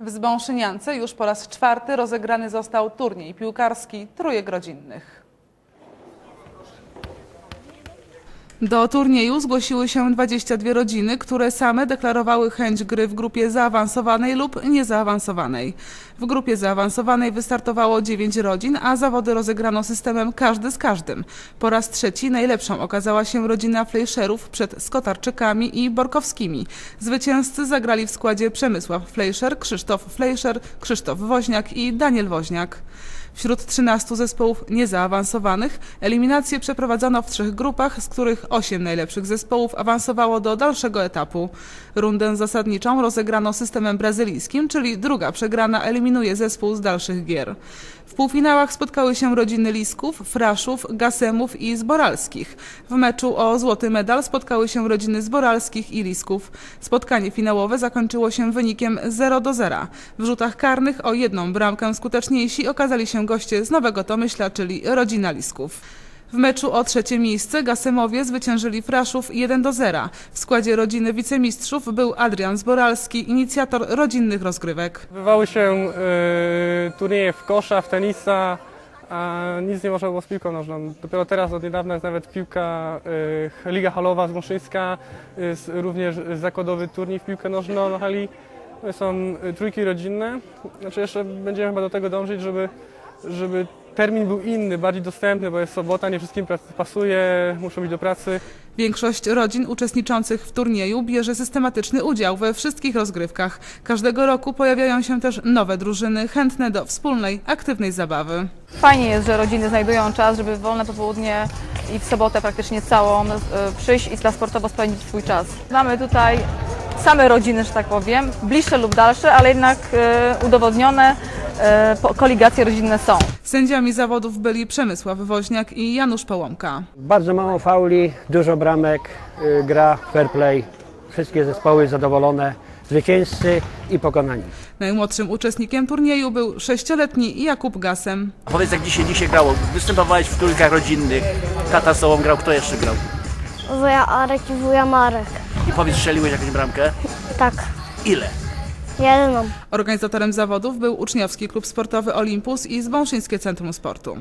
W Zbąszyniance już po raz czwarty rozegrany został turniej piłkarski trójek rodzinnych. Do turnieju zgłosiły się 22 rodziny, które same deklarowały chęć gry w grupie zaawansowanej lub niezaawansowanej. W grupie zaawansowanej wystartowało 9 rodzin, a zawody rozegrano systemem każdy z każdym. Po raz trzeci najlepszą okazała się rodzina Flejszerów przed Skotarczykami i Borkowskimi. Zwycięzcy zagrali w składzie Przemysław Flejszer, Krzysztof Flejszer, Krzysztof Woźniak i Daniel Woźniak. Wśród 13 zespołów niezaawansowanych eliminacje przeprowadzono w trzech grupach, z których 8 najlepszych zespołów awansowało do dalszego etapu. Rundę zasadniczą rozegrano systemem brazylijskim, czyli druga przegrana eliminuje zespół z dalszych gier. W półfinałach spotkały się rodziny Lisków, Fraszów, Gasemów i Zboralskich. W meczu o złoty medal spotkały się rodziny Zboralskich i Lisków. Spotkanie finałowe zakończyło się wynikiem 0 do 0. W rzutach karnych o jedną bramkę skuteczniejsi okazali się goście z Nowego Tomyśla, czyli rodzina Lisków. W meczu o trzecie miejsce Gasemowie zwyciężyli Fraszów 1 do 0. W składzie rodziny wicemistrzów był Adrian Zboralski, inicjator rodzinnych rozgrywek. Odbywały się y, turnieje w kosza, w tenisa, a nic nie można było z piłką nożną. Dopiero teraz od niedawna jest nawet piłka, y, Liga Halowa z jest również zakładowy turniej w piłkę nożną na hali. Są y, trójki rodzinne. Znaczy jeszcze będziemy chyba do tego dążyć, żeby, żeby termin był inny, bardziej dostępny, bo jest sobota, nie wszystkim pasuje, muszą iść do pracy. Większość rodzin uczestniczących w turnieju bierze systematyczny udział we wszystkich rozgrywkach. Każdego roku pojawiają się też nowe drużyny chętne do wspólnej, aktywnej zabawy. Fajnie jest, że rodziny znajdują czas, żeby w wolne popołudnie i w sobotę praktycznie całą e, przyjść i dla sportowo spędzić swój czas. Mamy tutaj same rodziny, że tak powiem, bliższe lub dalsze, ale jednak e, udowodnione koligacje rodzinne są. Sędziami zawodów byli Przemysław Woźniak i Janusz Połomka. Bardzo mało fauli, dużo bramek, y, gra, fair play. Wszystkie zespoły zadowolone, zwycięzcy i pokonani. Najmłodszym uczestnikiem turnieju był sześcioletni Jakub Gasem. A Powiedz jak dzisiaj, dzisiaj grało. Występowałeś w trójkach rodzinnych. Tata z tobą grał, kto jeszcze grał? Wuja Arek i wuja Marek. I powiedz, strzeliłeś jakąś bramkę? Tak, Ile? Organizatorem zawodów był uczniowski klub sportowy Olympus i Zbąszyńskie Centrum Sportu.